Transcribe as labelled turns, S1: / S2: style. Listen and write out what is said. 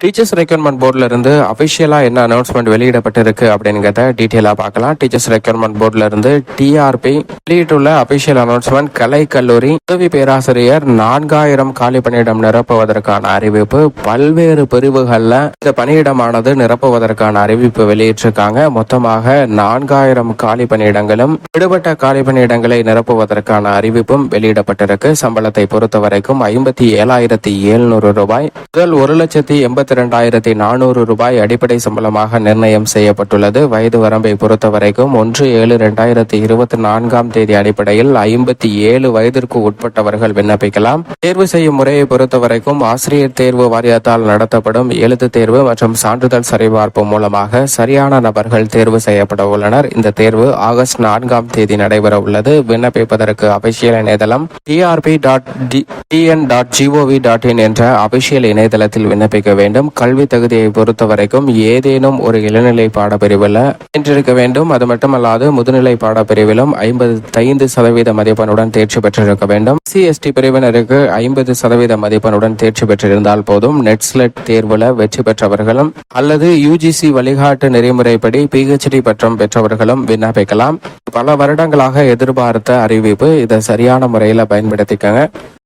S1: Teachers requirement போர்டில் இருந்து அஃபிஷியலாக என்ன அனௌன்ஸ்மெண்ட் வெளியிடப்பட்டிருக்கு அப்படிங்கிறத டீட்டெயிலாக பார்க்கலாம். டீச்சர்ஸ் ரெக்யூர்மெண்ட் போர்டில் இருந்து டிஆர்பி வெளியிட்டுள்ள அஃபிஷியல் அனௌன்ஸ்மெண்ட் கலை கல்லூரி உதவி பேராசிரியர் நான்காயிரம் காலி பணியிடம் நிரப்புவதற்கான அறிவிப்பு. பல்வேறு பிரிவுகளில் இந்த பணியிடமானது நிரப்புவதற்கான அறிவிப்பு வெளியிட்டிருக்காங்க. மொத்தமாக நான்காயிரம் காலி பணியிடங்களும் விடுபட்ட காலி பணியிடங்களை நிரப்புவதற்கான அறிவிப்பும் வெளியிடப்பட்டிருக்கு. சம்பளத்தை பொறுத்த வரைக்கும் ஐம்பத்தி ஏழாயிரத்தி எழுநூறு ரூபாய். முதல் ஒரு லட்சத்தி ஐம்பத்தி ரெண்டாயிரத்தி நானூறு ரூபாய் அடிப்படை சம்பளமாக நிர்ணயம் செய்யப்பட்டுள்ளது. வயது வரம்பை பொறுத்த வரைக்கும் ஒன்று ஏழு ரெண்டாயிரத்தி இருபத்தி நான்காம் தேதி அடிப்படையில் ஐம்பத்தி ஏழு வயதிற்கு உட்பட்டவர்கள் விண்ணப்பிக்கலாம். தேர்வு செய்யும் முறையை பொறுத்த வரைக்கும் ஆசிரியர் தேர்வு வாரியத்தால் நடத்தப்படும் எழுத்து தேர்வு மற்றும் சான்றிதழ் சரிபார்ப்பு மூலமாக சரியான நபர்கள் தேர்வு செய்யப்பட உள்ளனர். இந்த தேர்வு ஆகஸ்ட் நான்காம் தேதி நடைபெற உள்ளது. விண்ணப்பிப்பதற்கு அபிஷியல் இணையதளம் TRB dot TN dot GOV dot in என்ற அபிஷியல் இணையதளத்தில் விண்ணப்பிக்க வேண்டும். வேண்டும். கல்வி தகுதியை பொறுத்த வரைக்கும் ஏதேனும் ஒரு இளநிலை பாடப்பிரிவில் வென்றிருக்க வேண்டும். அது மட்டுமல்லாது முதுநிலை பாடப்பிரிவிலும் ஐம்பது ஐந்து சதவீத மதிப்பெண்ணுடன் தேர்ச்சி பெற்றிருக்க வேண்டும். சிஎஸ்டி பிரிவினருக்கு ஐம்பது சதவீத மதிப்பெண்ணுடன் தேர்ச்சி பெற்றிருந்தால் போதும். நெட்ஸ்லெட் தேர்வுல வெற்றி பெற்றவர்களும் அல்லது யுஜிசி வழிகாட்டு நெறிமுறைப்படி பிஹெச்டி பட்டம் பெற்றவர்களும் விண்ணப்பிக்கலாம். பல வருடங்களாக எதிர்பார்த்த அறிவிப்பு இதை சரியான முறையில் பயன்படுத்திக்கங்க.